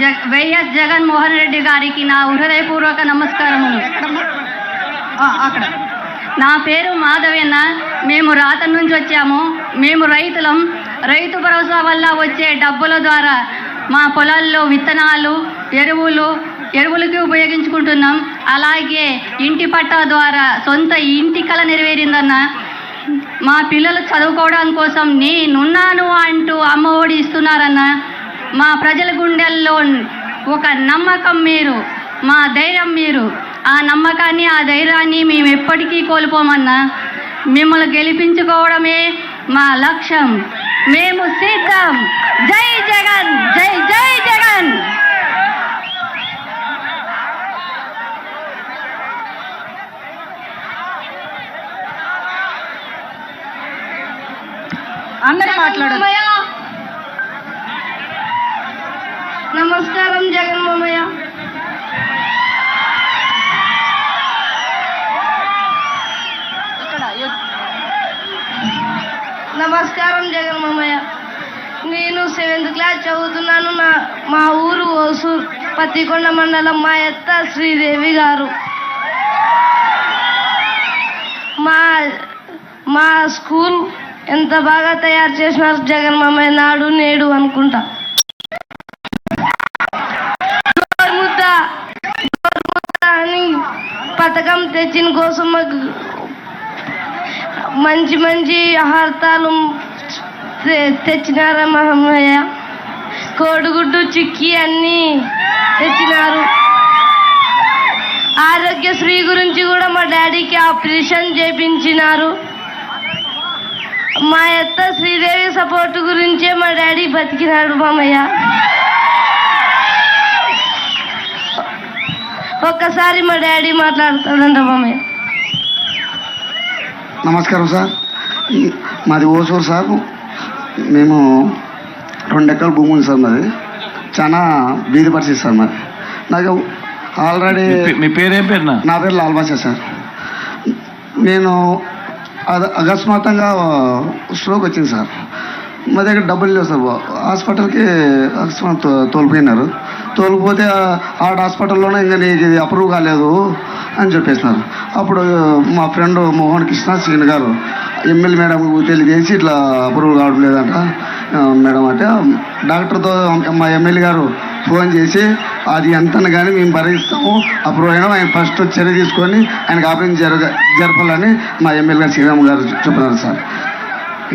జ వైఎస్ జగన్మోహన్ రెడ్డి గారికి నా హృదయపూర్వక నమస్కారములు అక్కడ. నా పేరు మాధవన్న. మేము రాత నుంచి వచ్చాము. మేము రైతులం. రైతు భరోసా వల్ల వచ్చే డబ్బుల ద్వారా మా పొలాల్లో విత్తనాలు ఎరువులు ఎరువులకి ఉపయోగించుకుంటున్నాం. అలాగే ఇంటి పట్టా ద్వారా సొంత ఇంటి కళ నెరవేరిందన్న. మా పిల్లలు చదువుకోవడం కోసం నేనున్నాను అంటూ అమ్మ ఒడి ఇస్తున్నారన్న. మా ప్రజల గుండెల్లో ఒక నమ్మకం మీరు మా ధైర్యం మీరు. ఆ నమ్మకాన్ని ఆ ధైర్యాన్ని మేము ఎప్పటికీ కోల్పోమన్నా మిమ్మల్ని గెలిపించుకోవడమే మా లక్ష్యం. మేము సిద్ధం జై జగన్! జై జై జగన్! అందరూ మాట్లాడారు. నమస్కారం జగన్ మామయ్య. ఇక్కడ ఎ- నమస్కారం జగన్ మామయ్య. నేను సెవెంత్ క్లాస్ చదువుతున్నాను. నా మా ఊరు ఓసూర్ పత్తికొండ మండలం మా ఎత్త శ్రీదేవి గారు. మా మా స్కూల్ ఎంత బాగా తయారు చేసినారు జగన్ మామయ్య? నాడు నేడు అనుకుంటా. పథకం తెచ్చిన కోసం మాకు మంచి మంచి ఆహార్తాలు తె- తెచ్చినారా మహమ్మయ్య? కోడిగుడ్డు చిక్కి అన్నీ తెచ్చినారు. ఆరోగ్యశ్రీ గురించి కూడా మా డాడీకి ఆపరేషన్ చేపించినారు. మా అత్త శ్రీదేవి సపోర్ట్ గురించే మా డాడీ బతికినాడు మామయ్య. ఒక్కసారి మా డాడీ మాట్లాడతాడంట మామయ్య నమస్కారం సార్. మాది ఓసూరు సార్. మేము రెండు ఎకరాల భూమి ఉంది సార్ మాది. చాలా బీది పరిస్థితి సార్ మాది. నాకు ఆల్రెడీ మీ పేరేం పేరునా? నా పేరు లాల్బాషా సార్. నేను అద- అకస్మాత్తుగా స్ట్రోక్ వచ్చింది సార్. మా దగ్గర డబ్బులు లేవు సార్. హాస్పిటల్కి అకస్మాత్ తో- తోలిపోయినారు. తోలిపోతే ఆ- ఆడ హాస్పిటల్లోనే ఇంకా నీకు ఇది అప్రూవ్ కాలేదు అని చెప్పేసినారు. అప్పుడు మా ఫ్రెండ్ మోహన్ కృష్ణ సీన్ గారు ఎమ్మెల్యే మేడం తెలియజేసి ఇట్లా అప్రూవ్ కావడం లేదంట. మేడం అంటే డాక్టర్తో మా ఎమ్మెల్యే గారు ఫోన్ చేసి అది ఎంత కానీ మేము భరిస్తాము అప్రూవ్ అయినా. ఆయన ఫస్ట్ చర్య తీసుకొని ఆయనకు ఆపరేషన్ జరగ జరపాలని మా ఎమ్మెల్యే గారు శ్రీరామ్ గారు చెప్పినారు సార్.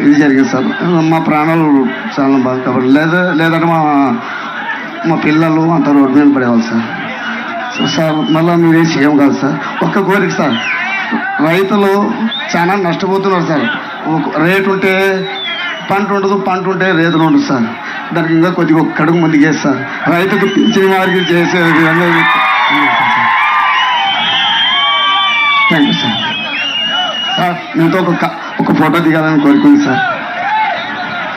ఇది జరిగింది సార్. మా ప్రాణాలు చాలా బాగా కాబట్టి లేదా లేదంటే మా మా పిల్లలు అంత రోడ్డు మీద పడేవాళ్ళు సార్. సో సార్ మళ్ళీ మీరేం సీఎం కాదు సార్. ఒక్క కోరిక సార్. రైతులు చాలా నష్టపోతున్నారు సార్. రేటు ఉంటే పంట ఉండదు పంట ఉంటే రేతులు ఉండదు సార్. దానికి ఇంకా కొద్దిగా ఒక కడుగు మంది చేస్తారు రైతుకు పింఛన్ వారికి చేసే విధంగా థ్యాంక్ యూ సార్. సార్ మీతో ఒక ఒక ఫోటో దిగాలని కోరుకుంది సార్.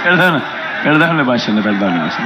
పెడదాం పెడదాంలే భాష పెడదాంలే భాష